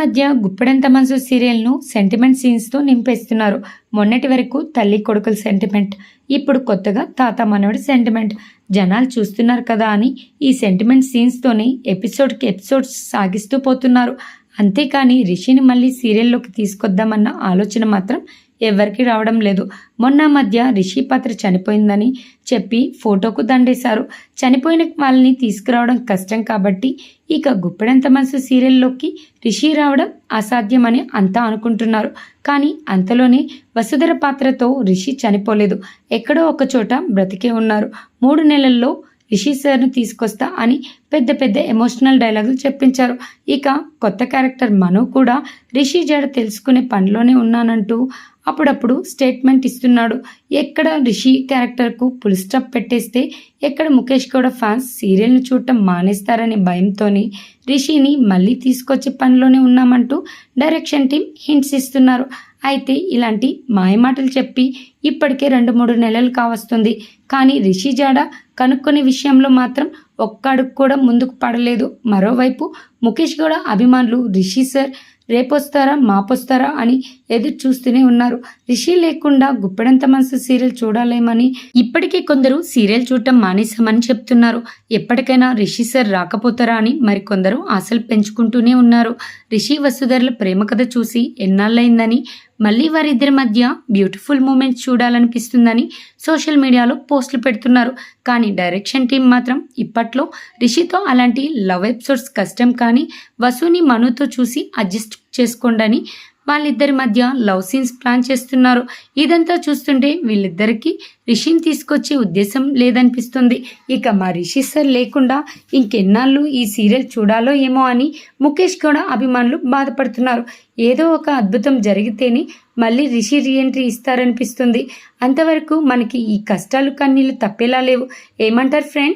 మధ్య గుప్పెడంత మనసు సీరియల్ను సెంటిమెంట్ సీన్స్తో నింపేస్తున్నారు. మొన్నటి వరకు తల్లి కొడుకుల సెంటిమెంట్ ఇప్పుడు కొత్తగా తాత మనవడి సెంటిమెంట్. జనాలు చూస్తున్నారు కదా అని ఈ సెంటిమెంట్ సీన్స్తోనే ఎపిసోడ్కి ఎపిసోడ్స్ సాగిస్తూ పోతున్నారు. అంతేకాని రిషిని మళ్ళీ సీరియల్లోకి తీసుకొద్దామన్న ఆలోచన మాత్రం ఎవరికి రావడం లేదు. మొన్న మధ్య రిషి పాత్ర చనిపోయిందని చెప్పి ఫోటోకు దండేశారు. చనిపోయిన వాళ్ళని తీసుకురావడం కష్టం కాబట్టి ఇక గుప్పెడంత మనసు సీరియల్లోకి రిషి రావడం అసాధ్యమని అంతా అనుకుంటున్నారు. కానీ అంతలోనే వసుధర పాత్రతో రిషి చనిపోలేదు. ఎక్కడో ఒక చోట బ్రతికే ఉన్నారు. మూడు నెలల్లో రిషి సార్ను తీసుకొస్తా అని పెద్ద పెద్ద ఎమోషనల్ డైలాగులు చెప్పించారు. ఇక కొత్త క్యారెక్టర్ మను కూడా రిషి జాడ తెలుసుకునే పనిలోనే ఉన్నానంటూ అప్పుడప్పుడు స్టేట్మెంట్ ఇస్తున్నాడు. ఎక్కడ రిషి క్యారెక్టర్కు ఫుల్ స్టాప్ పెట్టేస్తే ఎక్కడ ముఖేష్ గౌడ ఫ్యాన్స్ సీరియల్ని చూడటం మానేస్తారనే భయంతోని రిషిని మళ్ళీ తీసుకొచ్చే పనిలోనే ఉన్నామంటూ డైరెక్షన్ టీం హింట్స్ ఇస్తున్నారు. అయితే ఇలాంటి మాయమాటలు చెప్పి ఇప్పటికే రెండు మూడు నెలలు కావస్తుంది. కానీ రిషి జాడ కనుక్కునే విషయంలో మాత్రం ఒక్క అడుగు కూడా ముందుకు పడలేదు. మరోవైపు ముఖేష్ గౌడ అభిమానులు రిషి సార్ రేపొస్తారా మాపొస్తారా అని ఎదురు చూస్తూనే ఉన్నారు. రిషి లేకుండా గుప్పెడంత మనసు సీరియల్ చూడాలేమని ఇప్పటికీ కొందరు సీరియల్ చూడటం మానేశామని చెప్తున్నారు. ఎప్పటికైనా రిషి సార్ రాకపోతారా అని మరికొందరు ఆశలు పెంచుకుంటూనే ఉన్నారు. రిషి వసుధరల ప్రేమ కథ చూసి ఎన్నాళ్ళైందని మళ్ళీ వారిద్దరి మధ్య బ్యూటిఫుల్ మూమెంట్స్ చూడాలనిపిస్తుందని సోషల్ మీడియాలో పోస్టులు పెడుతున్నారు. కానీ డైరెక్షన్ టీం మాత్రం ఇప్పట్లో రిషితో అలాంటి లవ్ ఎపిసోడ్స్ కష్టం కానీ వసుని మనుతో చూసి అడ్జస్ట్ చేసుకోండి వాళ్ళిద్దరి మధ్య లవ్ సీన్స్ ప్లాన్ చేస్తున్నారు. ఇదంతా చూస్తుంటే వీళ్ళిద్దరికి రిషిని తీసుకొచ్చే ఉద్దేశం లేదనిపిస్తుంది. ఇక మా రిషి సార్ లేకుండా ఇంకెన్నాళ్ళు ఈ సీరియల్ చూడాలో ఏమో అని ముఖేష్ కూడా అభిమానులు బాధపడుతున్నారు. ఏదో ఒక అద్భుతం జరిగితేనే మళ్ళీ రిషి రీఎంట్రీ ఇస్తారనిపిస్తుంది. అంతవరకు మనకి ఈ కష్టాలు కన్నీళ్ళు తప్పేలా లేవు. ఏమంటారు ఫ్రెండ్